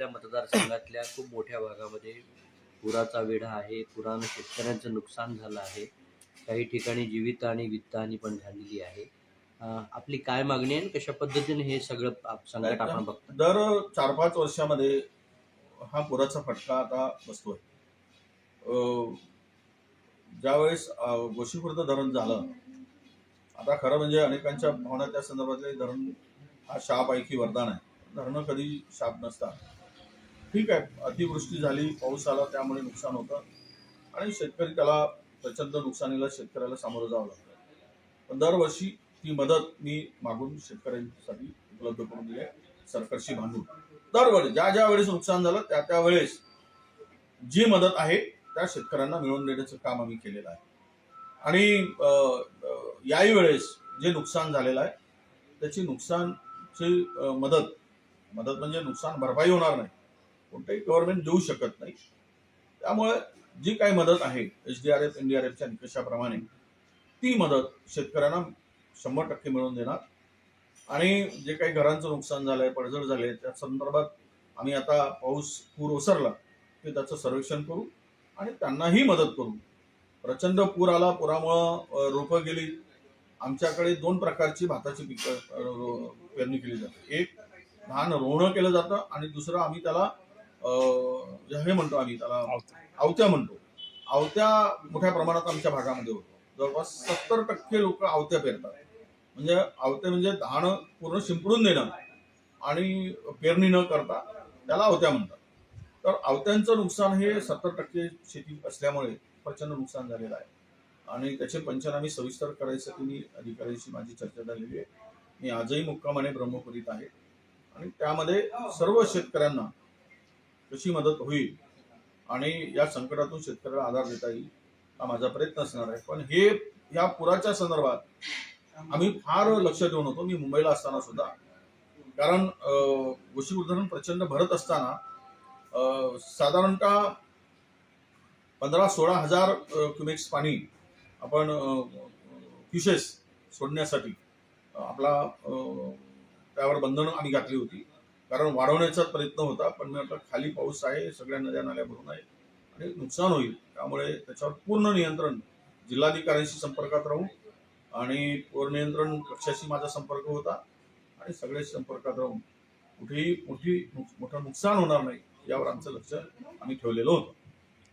आपल्या मतदारसंघातल्या खूप मोठ्या भागामध्ये पुराचा वेढा आहे पुरानं शेतकऱ्यांचं नुकसान झालं आहे. काही ठिकाणी जीवित आणि वित्तहानी पण झालेली आहे. आपली काय मागणी आहे कशा पद्धतीने हे सगळं संकट आपण बघतो दर चार पाच वर्षामध्ये हा पुराचा फटका आता बसतोय. अं, ज्यावेळेस गोशीखुर्द धरण झालं आता खरं म्हणजे अनेकांच्या भावना त्या संदर्भातले धरण हा शापैकी वरदान आहे. धरणं कधी शाप नसतात. ठीक आहे. अतिवृष्टी झाली पाऊस आला त्यामुळे नुकसान होतं. आणि शेतकरी त्याला प्रचंड नुकसानीला शेतकऱ्याला सामोरं जावं लागतं. पण दरवर्षी ती मदत मी मागून शेतकऱ्यांसाठी उपलब्ध करून दिली आहे. सरकारशी भांडून दरवेळेस ज्या ज्या वेळेस नुकसान झालं त्या त्या वेळेस जी मदत आहे त्या शेतकऱ्यांना मिळवून देण्याचं काम आम्ही केलेलं आहे. आणि याही वेळेस जे नुकसान झालेलं आहे त्याची नुकसानची मदत मदत म्हणजे नुकसान भरपाई होणार नाही. कोणतंही गव्हर्नमेंट देऊ शकत नाही. त्यामुळे जी काही मदत आहे H D R F N D R F निकषाप्रमाणे ती मदत शेतकऱ्यांना शंभर टक्के मिळवून देणार. आणि जे काही घरांचं नुकसान झालं आहे पडझड झाले त्या संदर्भात आम्ही आता पाऊस पूर ओसरला की त्याचं सर्वेक्षण करू आणि त्यांनाही मदत करू. प्रचंड पूर आला पुरामुळं रोपं गेली. आमच्याकडे दोन प्रकारची भाताची पिकं रो- पेरणी केली जाते. एक धान रोवणं केलं जातं आणि दुसरं आम्ही त्याला हे म्हणतो आम्ही त्याला आवत्या. म्हणतो. आवत्या मोठ्या प्रमाणात आमच्या भागामध्ये होतो. जवळपास सत्तर टक्के लोक आवत्या पेरतात. म्हणजे आवते म्हणजे धान पूर्ण शिंपडून देणं आणि पेरणी न करता त्याला आवत्या म्हणतात. तर आवत्यांचं नुकसान हे सत्तर टक्के शेती असल्यामुळे प्रचंड नुकसान झालेलं आहे. आणि त्याचे पंचनामे सविस्तर करायसाठी मी अधिकाऱ्यांशी माझी चर्चा झालेली आहे. मी आजही मुक्कामाने ब्रह्मपुरीत आहे. आणि त्यामध्ये सर्व शेतकऱ्यांना कशी मदत होईल आणि या संकटातून शेतकऱ्याला आधार देता येईल हा माझा प्रयत्न असणार आहे. पण हे या पुराच्या संदर्भात आम्ही फार लक्ष देऊन होतो. मी मुंबईला असताना सुद्धा. कारण गोष्टी धरण प्रचंड भरत असताना साधारणतः पंधरा सोळा हजार क्युमेक्स पाणी आपण क्युशेस सोडण्यासाठी आपला त्यावर बंधनं आम्ही घातली होती. कारण वाढवण्याचा प्रयत्न होता पण मी म्हटलं खाली पाऊस आहे सगळ्या नद्या नाल्या भरून आहे आणि नुकसान होईल. त्यामुळे त्याच्यावर पूर्ण नियंत्रण जिल्हाधिकाऱ्यांशी संपर्कात राहून आणि पूर नियंत्रण कक्षाशी माझा संपर्क होता आणि सगळे संपर्कात राहून कुठेही मोठी मोठं नुकसान होणार नाही यावर आमचं लक्ष आम्ही ठेवलेलं होतं.